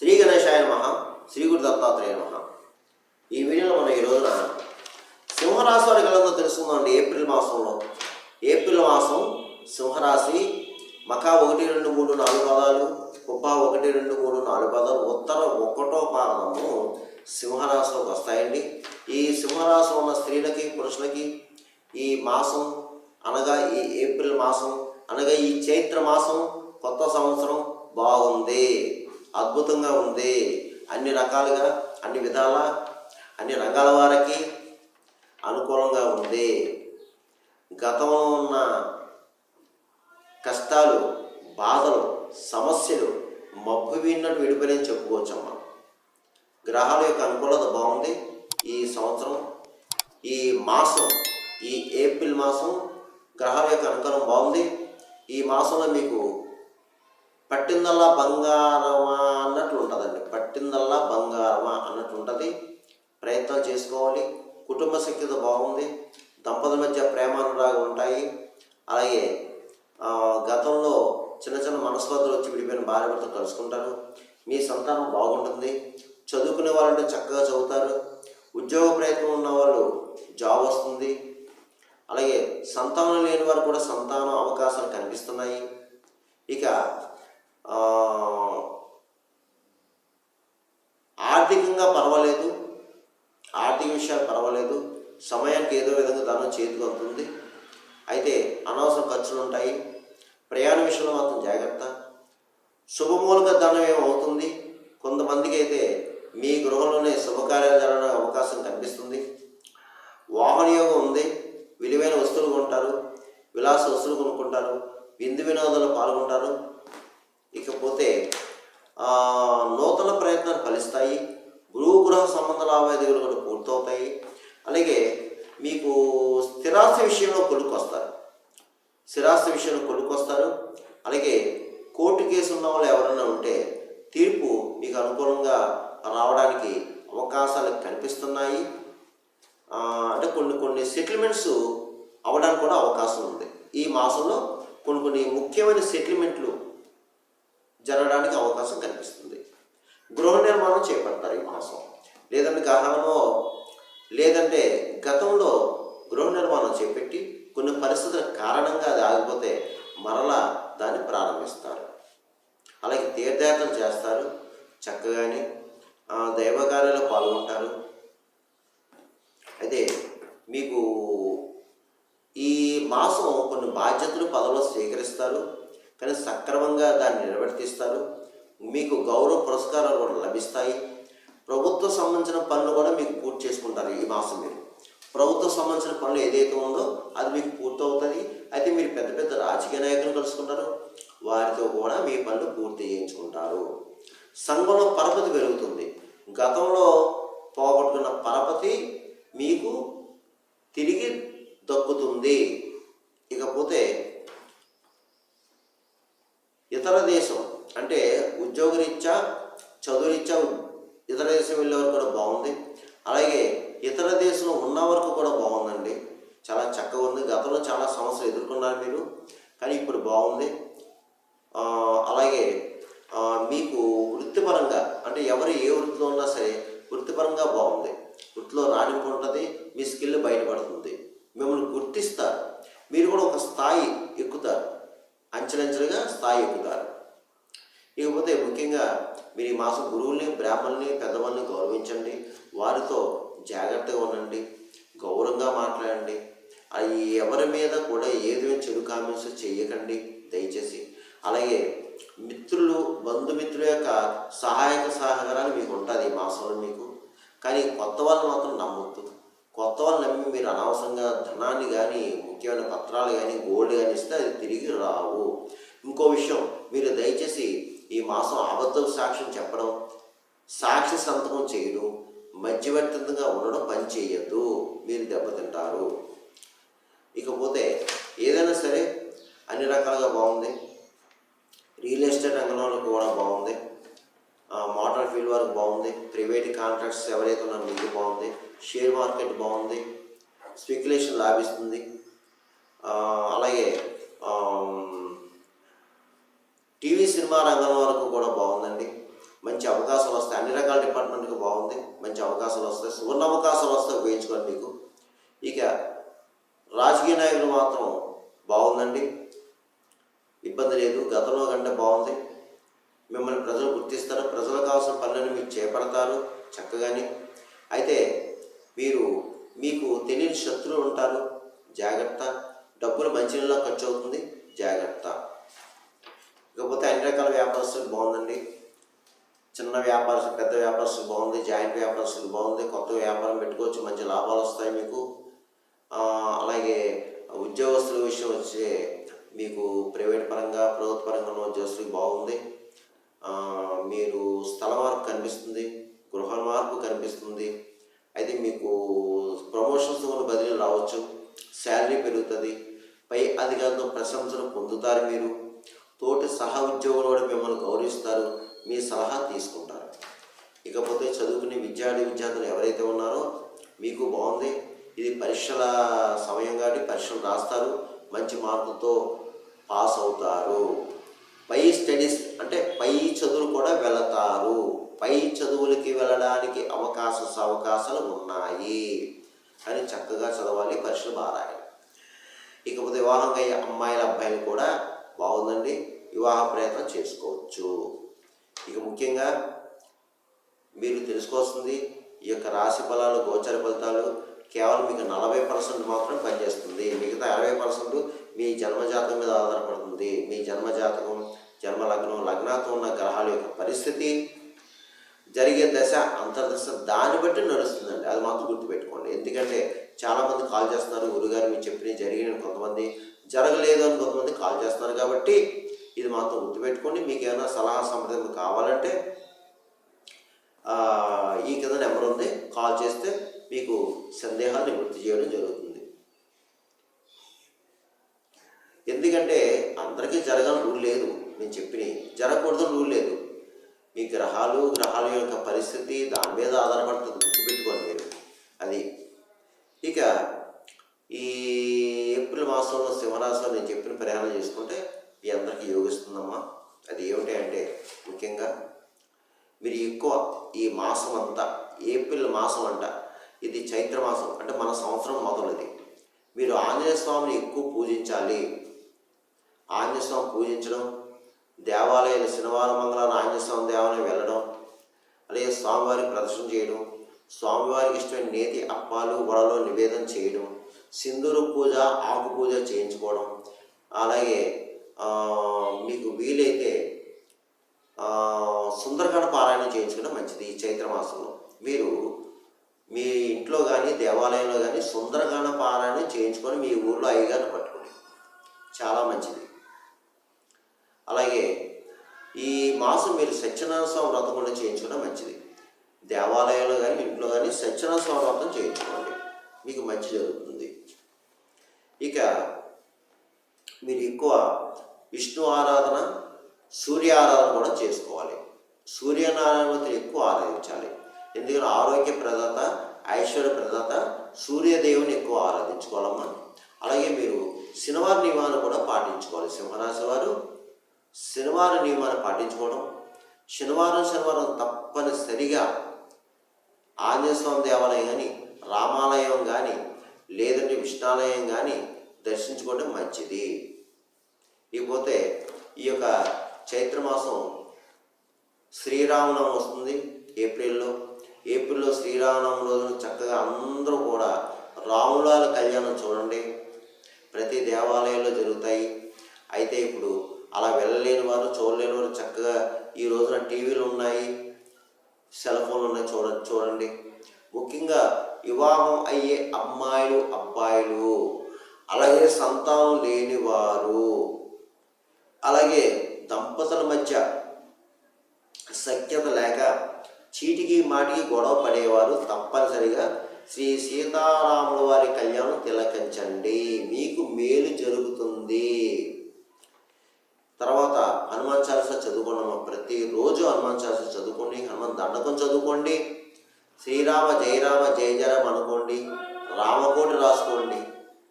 శ్రీ గణేశాయ నమ శ్రీ గురు దత్తాత్రేయ నమ. ఈ వీడియోలో మనం ఈ రోజున సింహరాశి వారి కలంలో తెలుసుకుందామండి. ఏప్రిల్ మాసంలో. ఏప్రిల్ మాసం సింహరాశి మకా ఒకటి రెండు మూడు నాలుగు పదాలు కుబ్బా ఒకటి రెండు మూడు నాలుగు పదాలు ఉత్తర ఒకటో పాదము సింహరాశిలోకి వస్తాయండి. ఈ సింహరాశిలో ఉన్న స్త్రీలకి పురుషులకి ఈ మాసం అనగా ఈ ఏప్రిల్ మాసం అనగా ఈ చైత్ర మాసం కొత్త సంవత్సరం బాగుంది. అద్భుతంగా ఉంది. అన్ని రకాలుగా అన్ని విధాల అన్ని రంగాల వారికి అనుకూలంగా ఉంది. గతంలో ఉన్న కష్టాలు బాధలు సమస్యలు మబ్బు విన్నట్టు విడిపోయినని చెప్పుకోవచ్చమ్మా గ్రహాల యొక్క అనుకూలత బాగుంది. ఈ సంవత్సరం ఈ మాసం ఈ ఏప్రిల్ మాసం గ్రహాల యొక్క అనుకూలం బాగుంది. ఈ మాసంలో మీకు పట్టిందల్లా బంగారమా అన్నట్లు ఉంటుందండి పట్టిందల్లా బంగారమా అన్నట్లు ఉంటుంది ప్రయత్నం చేసుకోవాలి. కుటుంబ శక్తితో బాగుంది. దంపతుల మధ్య ప్రేమానురాగం ఉంటాయి. అలాగే గతంలో చిన్న చిన్న మనస్పర్ధలు వచ్చి విడిపోయిన భార్య భర్త కలుసుకుంటారు మీ సంతానం బాగుంటుంది. చదువుకునే వాళ్ళంటే చక్కగా చదువుతారు. ఉద్యోగ ప్రయత్నం ఉన్న వాళ్ళు జాబ్ వస్తుంది. అలాగే సంతానం లేని వారు కూడా సంతానం అవకాశాలు కనిపిస్తున్నాయి. ఖర్చులు ఉంటాయి. ప్రయాణ విషయంలో మాత్రం జాగ్రత్త. శుభమూలక ధనం ఏమవుతుంది? కొంతమందికి అయితే మీ గృహంలోనే శుభకార్యాలు జరగడానికి అవకాశం కనిపిస్తుంది. వాహన యోగం ఉంది. విలువైన వస్తువులు కొంటారు. విలాస వస్తువులు కొనుక్కుంటారు. విందు వినోదాలు పాల్గొంటారు. ఇకపోతే నూతన ప్రయత్నాలు ఫలిస్తాయి. గురువు గృహ సంబంధ లావాదేవీలు కూడా పూర్తవుతాయి. అలాగే స్థిరాస్తి విషయంలో కొనుక్కొస్తారు. అలాగే కోర్టు కేసు ఉన్న వాళ్ళు ఎవరైనా ఉంటే తీర్పు మీకు అనుకూలంగా రావడానికి అవకాశాలు కనిపిస్తున్నాయి. అంటే కొన్ని కొన్ని సెటిల్మెంట్స్ అవ్వడానికి కూడా అవకాశం ఉంది. ఈ మాసంలో కొన్ని కొన్ని ముఖ్యమైన సెటిల్మెంట్లు జరగడానికి అవకాశం కనిపిస్తుంది. గృహ నిర్మాణం చేపడతారు ఈ మాసం. లేదంటే గహనమో లేదంటే గతంలో గృహ నిర్మాణం చేపట్టి పరిస్థితుల కారణంగా అది ఆగిపోతే మరలా దాన్ని ప్రారంభిస్తారు. అలాగే తీర్థయాత్రలు చేస్తారు. చక్కగానే ఆ, పాల్గొంటారు. అయితే మీకు ఈ మాసం కొన్ని బాధ్యతలు పదవులు స్వీకరిస్తారు. కానీ సక్రమంగా దాన్ని నిర్వర్తిస్తారు. మీకు గౌరవ పురస్కారాలు కూడా లభిస్తాయి. ప్రభుత్వ సంబంధించిన పనులు కూడా మీకు పూర్తి చేసుకుంటారు ఈ మాసం మీరు. ప్రభుత్వ సంబంధించిన పనులు ఏదైతే ఉందో అది మీకు పూర్తవుతుంది. అయితే మీరు పెద్ద పెద్ద రాజకీయ నాయకులు కలుసుకుంటారు. వారితో కూడా మీ పనులు పూర్తి చేయించుకుంటారు. సంఘంలో పరపతి పెరుగుతుంది. గతంలో పోగొట్టుకున్న పరపతి మీకు తిరిగి దక్కుతుంది. ఇకపోతే ఇతర దేశం అంటే ఉద్యోగరీత్యా చదువురీత్యా ఇతర దేశం వెళ్ళే వరకు కూడా బాగుంది అలాగే ఇతర దేశంలో ఉన్న వరకు కూడా బాగుందండి చాలా చక్కగా ఉంది గతంలో చాలా సమస్యలు ఎదుర్కొన్నారు మీరు కానీ ఇప్పుడు బాగుంది. అలాగే మీకు వృత్తిపరంగా అంటే ఎవరు ఏ వృత్తిలో ఉన్నా సరే వృత్తిపరంగా బాగుంది. వృత్తిలో రాణింపు ఉంటుంది మీ స్కిల్ బయటపడుతుంది. మిమ్మల్ని గుర్తిస్తారు. మీరు కూడా ఒక స్థాయి ఎక్కుతారు. అంచెలంచెలుగా స్థాయి ఎక్కుతారు. ఇకపోతే ముఖ్యంగా మీరు ఈ మాసం గురువుల్ని బ్రాహ్మణుల్ని పెద్దవాళ్ళని గౌరవించండి. వారితో జాగ్రత్తగా ఉండండి. గౌరవంగా మాట్లాడండి. అవి ఎవరి మీద కూడా ఏదో చెడు కామెంట్స్ చేయకండి దయచేసి. అలాగే మిత్రులు బంధుమిత్రుల యొక్క సహాయక సహకారాలు మీకు ఉంటుంది ఈ మాసంలో మీకు. కానీ కొత్త వాళ్ళని మాత్రం నమ్మొద్దు. కొత్త వాళ్ళు నమ్మి మీరు అనవసరంగా ధనాన్ని కానీ ముఖ్యమైన పత్రాలు కానీ గోల్డ్ కానీ ఇస్తే అది తిరిగి రావు. ఇంకో విషయం మీరు దయచేసి ఈ మాసం అబద్ధం సాక్ష్యం చెప్పడం సాక్షి సంతకం చేయడం మధ్యవర్తిగా ఉండడం పని చేయొద్దు. మీరు దెబ్బతింటారు. ఇకపోతే ఏదైనా సరే అన్ని రకాలుగా బాగుంది. రియల్ ఎస్టేట్ రంగంలో కూడా బాగుంది. మోటార్ ఫీల్డ్ వరకు బాగుంది. ప్రైవేట్ కాంట్రాక్ట్స్ ఎవరైతే ఉన్నారో మీకు బాగుంది. షేర్ మార్కెట్ బాగుంది. స్పెక్యులేషన్ లాభిస్తుంది. అలాగే టీవీ సినిమా రంగం వరకు కూడా బాగుందండి. మంచి అవకాశాలు వస్తాయి. అన్ని రకాల డిపార్ట్మెంట్కి బాగుంది. మంచి అవకాశాలు వస్తాయి. సువర్ణ అవకాశాలు వస్తాయి. ఉపయోగించుకోండి మీకు. ఇక రాజకీయ నాయకులు మాత్రం బాగుందండి. ఇబ్బంది లేదు. గతంలో కంటే బాగుంది. మిమ్మల్ని ప్రజలు గుర్తిస్తారు. ప్రజలకు కావాల్సిన పనులను మీకు చేపడతారు చక్కగాని. అయితే మీరు మీకు తెలియని శత్రువులు ఉంటారు. జాగ్రత్త. డబ్బులు మంచినీళ్ళ ఖర్చు అవుతుంది. జాగ్రత్త. ఇకపోతే అన్ని రకాల వ్యాపారస్తులు బాగుందండి. చిన్న వ్యాపారస్తులు పెద్ద వ్యాపారస్తులు బాగుంది. జాయింట్ వ్యాపారస్తులు బాగుంది. కొత్త వ్యాపారం పెట్టుకోవచ్చు. మంచి లాభాలు వస్తాయి మీకు. ఆ, అలాగే ఉద్యోగస్తుల విషయం వచ్చే మీకు ప్రైవేట్ పరంగా ప్రభుత్వ పరంగా ఉన్న బాగుంది. మీరు స్థల మార్పు కనిపిస్తుంది గృహ మార్పు కనిపిస్తుంది. అయితే మీకు ప్రమోషన్స్ వల్ల బదిలీ రావచ్చు శాలరీ పెరుగుతుంది. పై అధికారులతో ప్రశంసలు పొందుతారు మీరు. తోటి సహ ఉద్యోగులు కూడా మిమ్మల్ని గౌరవిస్తారు మీ సలహా తీసుకుంటారు. ఇకపోతే చదువుకునే విద్యార్థి విద్యార్థులు ఎవరైతే ఉన్నారో మీకు బాగుంది. ఇది పరీక్షల సమయం కాబట్టి పరీక్షలు రాస్తారు. మంచి మార్కులతో పాస్ అవుతారు. పై స్టడీస్ అంటే పై చదువులు కూడా వెళతారు. పై చదువులకి వెళ్ళడానికి అవకాశ అవకాశాలు ఉన్నాయి అని చక్కగా చదవాలి పరీక్షలు బాగా రాయాలి. ఇకపోతే వివాహంగా అయ్యే అమ్మాయిల అబ్బాయిలు కూడా బాగుందండి. వివాహ ప్రయత్నం చేసుకోవచ్చు. ఇక ముఖ్యంగా మీరు తెలుసుకోవాల్సింది ఈ యొక్క రాశి ఫలాలు గోచర ఫలితాలు కేవలం మీకు నలభై పర్సెంట్ మాత్రం పనిచేస్తుంది. మిగతా అరవై పర్సెంట్ మీ జన్మజాతకం మీద ఆధారపడుతుంది. మీ జన్మజాతకం జన్మ లగ్నం లగ్నాతో ఉన్న గ్రహాల యొక్క పరిస్థితి జరిగే దశ అంతర్దశ దాన్ని బట్టి నడుస్తుందండి. అది మాత్రం గుర్తుపెట్టుకోండి. ఎందుకంటే చాలామంది కాల్ చేస్తున్నారు గురుగారు మీరు చెప్పిన జరిగిన కొంతమంది జరగలేదు అని కొంతమంది కాల్ చేస్తున్నారు కాబట్టి ఇది మాత్రం గుర్తుపెట్టుకోండి. మీకు ఏమైనా సలహా సంప్రదింపు కావాలంటే ఈ కింద నెంబర్ ఉంది. కాల్ చేస్తే మీకు సందేహాన్ని వృద్ధి చేయడం జరుగుతుంది. ఎందుకంటే అందరికీ జరగని రూల్ లేదు. నేను చెప్పిన జరగకూడదు రూల్ లేదు. మీ గ్రహాలు గ్రహాల యొక్క పరిస్థితి దాని మీద ఆధారపడుతుంది గుర్తుపెట్టుకోండి మీరు. అది ఇక ఈ ఏప్రిల్ మాసంలో సింహరాశిలో నేను చెప్పిన ప్రయాణం చేసుకుంటే మీ అందరికీ యోగిస్తుందమ్మా. అది ఏమిటి అంటే ముఖ్యంగా మీరు ఎక్కువ ఈ మాసం అంతా ఏప్రిల్ మాసం అంట ఇది చైత్రమాసం అంటే మన సంవత్సరం మొదలది. మీరు ఆంజనేయ స్వామిని ఎక్కువ పూజించాలి. ఆంజనేయ స్వామి పూజించడం దేవాలయాలు శనివారం మంగళవారం ఆంజనేయ స్వామి దేవాలయం వెళ్ళడం అలాగే స్వామివారికి ప్రదర్శన చేయడం స్వామివారికి ఇష్టమైన నేతి అప్పాలు వడలు నివేదన చేయడం సింధూరు పూజ ఆకు పూజ చేయించుకోవడం అలాగే మీకు వీలైతే ఆ, సుందరకాండ పారాయణం చేయించుకోవడం మంచిది ఈ చైత్ర మాసంలో మీరు మీ ఇంట్లో కానీ దేవాలయంలో కానీ సుందరగాన పానాన్ని చేయించుకొని మీ ఊర్లో అయ్యగారిని పట్టుకోండి. చాలా మంచిది. అలాగే ఈ మాసం మీరు సత్యనారాయణ స్వామి వ్రతం కూడా చేయించుకోవడం మంచిది. దేవాలయంలో కానీ ఇంట్లో కానీ సత్యనారాయణ స్వామి వ్రతం చేయించుకోండి. మీకు మంచి జరుగుతుంది. ఇక మీరు ఎక్కువ విష్ణు ఆరాధన సూర్య ఆరాధన కూడా చేసుకోవాలి. సూర్యనారాయణ ఎక్కువ ఆరాధించాలి. ఎందుకంటే ఆరోగ్య ప్రదాత ఐశ్వర్య ప్రదాత సూర్యదేవుని ఎక్కువ ఆరాధించుకోవాలమ్మా. అలాగే మీరు శనివారం నియమాన్ని కూడా పాటించుకోవాలి. సింహరాశి వారు శనివారం నియమాన్ని పాటించుకోవడం శనివారం శనివారం తప్పనిసరిగా ఆంజనేయస్వామి దేవాలయం కానీ రామాలయం కానీ లేదంటే విష్ణాలయం కానీ దర్శించుకోవడం మంచిది. ఇకపోతే ఈ యొక్క చైత్రమాసం శ్రీరామనవమి వస్తుంది ఏప్రిల్లో. ఏప్రిల్లో శ్రీరామనవమి రోజున చక్కగా అందరూ కూడా రాములాల కళ్యాణం చూడండి. ప్రతి దేవాలయంలో జరుగుతాయి. అయితే ఇప్పుడు అలా వెళ్ళలేని వారు చూడలేని వారు చక్కగా ఈ రోజున టీవీలు ఉన్నాయి సెల్ ఫోన్లు ఉన్నాయి చూడ చూడండి. ముఖ్యంగా వివాహం అయ్యే అమ్మాయిలు అబ్బాయిలు అలాగే సంతానం లేని వారు అలాగే దంపతుల మధ్య సఖ్యత లేక చీటికి మాటికి గొడవ పడేవారు తప్పనిసరిగా శ్రీ సీతారాముల వారి కళ్యాణం తిలకించండి. మీకు మేలు జరుగుతుంది. తర్వాత హనుమాన్ చాలీస చదువుకున్నాము ప్రతిరోజు హనుమాన్ చాలీస చదువుకోండి హనుమాన్ దండకం చదువుకోండి శ్రీరామ జయరామ జయ జయరామ అనుకోండి రామకోటి రాసుకోండి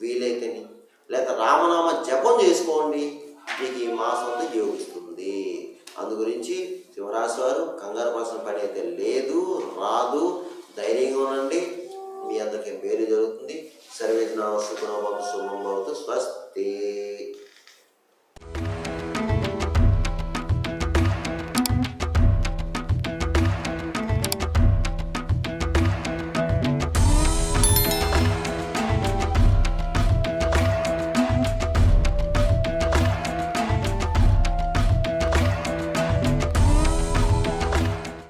వీలైతేని. లేదా రామనామ జపం చేసుకోండి మీకు ఈ మాసం యోగిస్తుంది అందు గురించి శివరాశి వారు కంగారు పడాల్సిన పని అయితే లేదు రాదు ధైర్యంగా ఉండండి. మీ అందరికీ మేలు జరుగుతుంది. సర్వేజ్ఞ శుభ్రబాబు శుభం భవతు. స్వస్తి.